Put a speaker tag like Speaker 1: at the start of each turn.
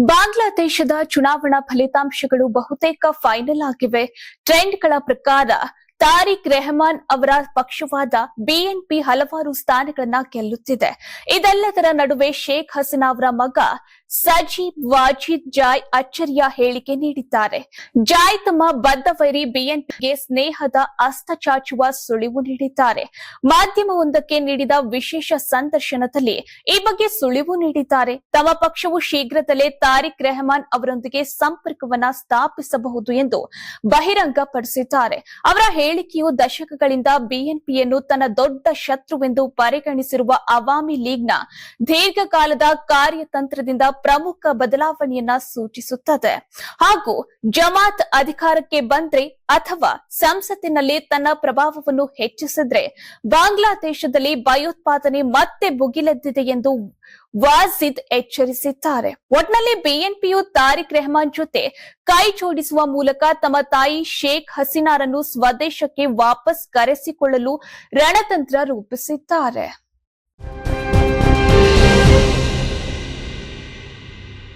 Speaker 1: ಬಾಂಗ್ಲಾದೇಶದ ಚುನಾವಣಾ ಫಲಿತಾಂಶಗಳು ಬಹುತೇಕ ಫೈನಲ್ ಆಗಿವೆ. ಟ್ರೆಂಡ್ಗಳ ಪ್ರಕಾರ ತಾರಿಕ್ ರೆಹಮಾನ್ ಅವರ ಪಕ್ಷವಾದ ಬಿಎನ್ಪಿ ಹಲವಾರು ಸ್ಥಾನಗಳನ್ನ ಗೆಲ್ಲುತ್ತಿದೆ. ಇದೆಲ್ಲದರ ನಡುವೆ ಶೇಖ್ ಹಸೀನಾ ಅವರ ಮಗ ಸಜೀಬ್ ವಾಜಿದ್ ಜಾಯ್ ಅಚ್ಚರಿಯ ಹೇಳಿಕೆ ನೀಡಿದ್ದಾರೆ. ಜಾಯ್ ತಮ್ಮ ಬದ್ಧ ವೈರಿ ಬಿಎನ್ಪಿಗೆ ಸ್ನೇಹದ ಅಸ್ತ ಚಾಚುವ ಸುಳಿವು ನೀಡಿದ್ದಾರೆ. ಮಾಧ್ಯಮವೊಂದಕ್ಕೆ ನೀಡಿದ ವಿಶೇಷ ಸಂದರ್ಶನದಲ್ಲಿ ಈ ಬಗ್ಗೆ ಸುಳಿವು ನೀಡಿದ್ದಾರೆ. ತಮ್ಮ ಪಕ್ಷವು ಶೀಘ್ರದಲ್ಲೇ ತಾರಿಕ್ ರೆಹಮಾನ್ ಅವರೊಂದಿಗೆ ಸಂಪರ್ಕವನ್ನ ಸ್ಥಾಪಿಸಬಹುದು ಎಂದು ಬಹಿರಂಗಪಡಿಸಿದ್ದಾರೆ. ಅವರ ಹೇಳಿಕೆಯು ದಶಕಗಳಿಂದ ಬಿಎನ್ಪಿಯನ್ನು ತನ್ನ ದೊಡ್ಡ ಶತ್ರುವೆಂದು ಪರಿಗಣಿಸಿರುವ ಅವಾಮಿ ಲೀಗ್ನ ದೀರ್ಘಕಾಲದ ಕಾರ್ಯತಂತ್ರದಿಂದ ಪ್ರಮುಖ ಬದಲಾವಣೆಯನ್ನ ಸೂಚಿಸುತ್ತದೆ. ಹಾಗೂ ಜಮಾತ್ ಅಧಿಕಾರಕ್ಕೆ ಬಂದ್ರೆ ಅಥವಾ ಸಂಸತ್ತಿನಲ್ಲಿ ತನ್ನ ಪ್ರಭಾವವನ್ನು ಹೆಚ್ಚಿಸಿದ್ರೆ, ಬಾಂಗ್ಲಾದೇಶದಲ್ಲಿ ಭಯೋತ್ಪಾದನೆ ಮತ್ತೆ ಭುಗಿಲೆದ್ದಿದೆ ಎಂದು ವಾಜಿದ್ ಎಚ್ಚರಿಸಿದ್ದಾರೆ. ಒಟ್ನಲ್ಲಿ ಬಿಎನ್ಪಿಯು ತಾರಿಕ್ ರೆಹಮಾನ್ ಜೊತೆ ಕೈ ಜೋಡಿಸುವ ಮೂಲಕ ತಮ್ಮ ತಾಯಿ ಶೇಖ್ ಹಸೀನಾರನ್ನು ಸ್ವದೇಶಕ್ಕೆ ವಾಪಸ್ ಕರೆಸಿಕೊಳ್ಳಲು ರಣತಂತ್ರ ರೂಪಿಸಿದ್ದಾರೆ.